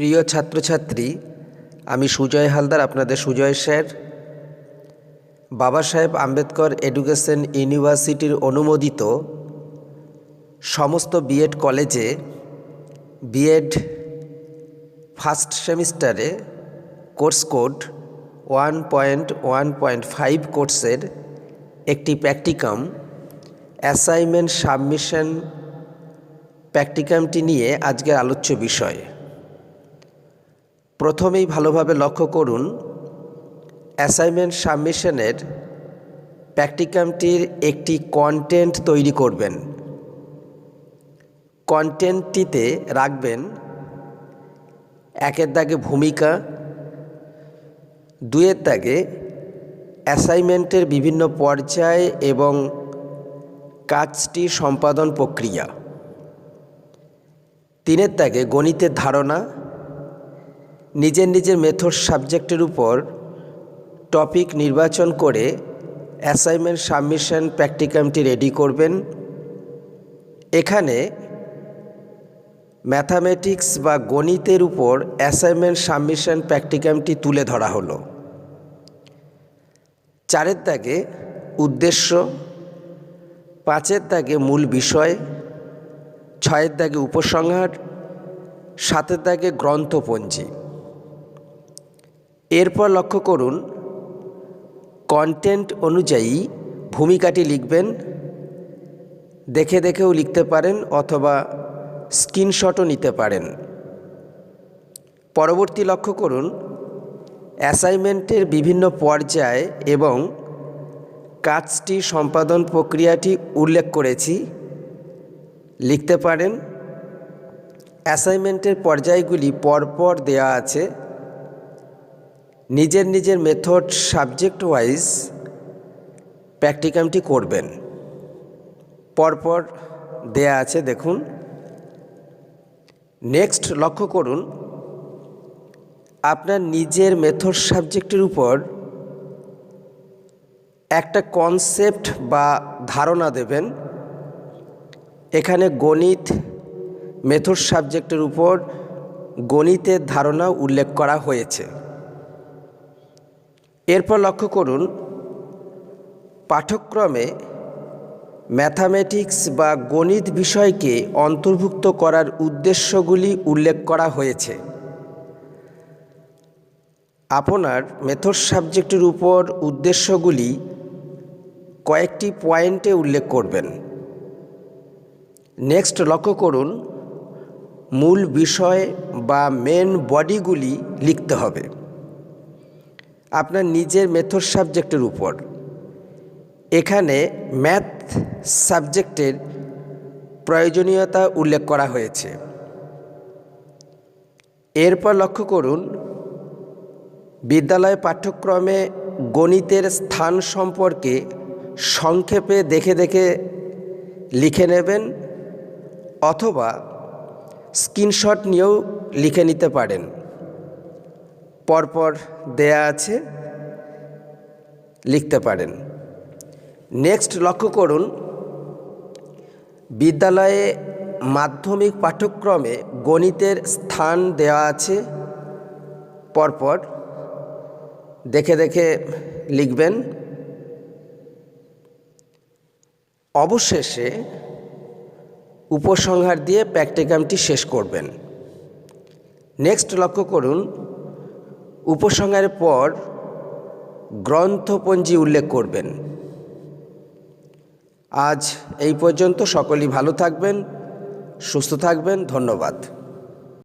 প্রিয় ছাত্রছাত্রী, আমি সুজয় হালদার, আপনাদের সুজয় স্যার। বাবা সাহেব আম্বেদকর এডুকেশন ইউনিভার্সিটির অনুমোদিত সমস্ত বিএড কলেজে বিএড ফার্স্ট সেমিস্টারে course code one point one point five কোর্সের একটি প্র্যাকটিকাম, অ্যাসাইনমেন্ট সাবমিশন প্র্যাকটিকামটি নিয়ে আজকের আলোচ্য বিষয়। প্রথমেই ভালোভাবে লক্ষ্য করুন অ্যাসাইনমেন্ট সাবমিশনের প্র্যাকটিকামটির একটি কন্টেন্ট তৈরি করবেন। কন্টেন্টটিতে রাখবেন একের দাগে ভূমিকা দুয়ের দাগে অ্যাসাইনমেন্টের বিভিন্ন পর্যায় এবং কাজটি সম্পাদন প্রক্রিয়া। তিনের দাগে গণিতের ধারণা নিজের নিজের মেথড সাবজেক্টের উপর টপিক নির্বাচন করে অ্যাসাইনমেন্ট সাবমিশন প্র্যাকটিকামটি রেডি করবেন। এখানে ম্যাথামেটিক্স বা গণিতের উপর অ্যাসাইনমেন্ট সাবমিশন প্র্যাকটিকামটি তুলে ধরা হলো। চারের দাগে উদ্দেশ্য, পাঁচের দাগে মূল বিষয়, ছয়ের দাগে উপসংহার, সাতের দাগে গ্রন্থপঞ্জি। এরপর লক্ষ্য করুন কন্টেন্ট অনুযায়ী ভূমিকাটি লিখবেন। দেখে দেখেও লিখতে পারেন অথবা স্ক্রিনশটও নিতে পারেন। পরবর্তী লক্ষ্য করুন অ্যাসাইনমেন্টের বিভিন্ন পর্যায় এবং কাজটি সম্পাদন প্রক্রিয়াটি উল্লেখ করেছি। লিখতে পারেন অ্যাসাইনমেন্টের পর্যায়গুলি পরপর দেওয়া আছে। নিজের নিজের মেথড সাবজেক্ট ওয়াইজ প্র্যাকটিকামটি করবেন। পরপর দেয়া আছে, দেখুন। নেক্সট লক্ষ্য করুন, আপনার নিজের মেথড সাবজেক্টের উপর একটা কনসেপ্ট বা ধারণা দেবেন। এখানে গণিত মেথড সাবজেক্টের উপর গণিতের ধারণা উল্লেখ করা হয়েছে। এরপর লক্ষ্য করুন, পাঠ্যক্রমে ম্যাথামেটিক্স বা গণিত বিষয়কে অন্তর্ভুক্ত করার উদ্দেশ্যগুলি উল্লেখ করা হয়েছে। আপনার মেথড সাবজেক্টের উপর উদ্দেশ্যগুলি কয়েকটি পয়েন্টে উল্লেখ করবেন। নেক্সট লক্ষ্য করুন, মূল বিষয় বা মেন বডিগুলি লিখতে হবে। আপনার নিজের মেথড সাবজেক্টের উপর। এখানে ম্যাথ সাবজেক্টের প্রয়োজনীয়তা উল্লেখ করা হয়েছে। এরপর লক্ষ্য করুন, বিদ্যালয় পাঠ্যক্রমে গণিতের স্থান সম্পর্কে সংক্ষেপে দেখে দেখে লিখে নেবেন অথবা স্ক্রিনশট নিয়েও লিখে নিতে পারেন। পরপর দেয়া আছে, লিখতে পারেন। নেক্সট লক্ষ্য করুন, বিদ্যালয়ে মাধ্যমিক পাঠ্যক্রমে গণিতের স্থান দেওয়া আছে, পরপর দেখে দেখে লিখবেন। অবশেষে উপসংহার দিয়ে প্র্যাকটিকামটি শেষ করবেন। নেক্সট লক্ষ্য করুন উপসংহারের পর গ্রন্থপঞ্জি উল্লেখ করবেন। আজ এই পর্যন্ত সকলেই ভালো থাকবেন সুস্থ থাকবেন ধন্যবাদ।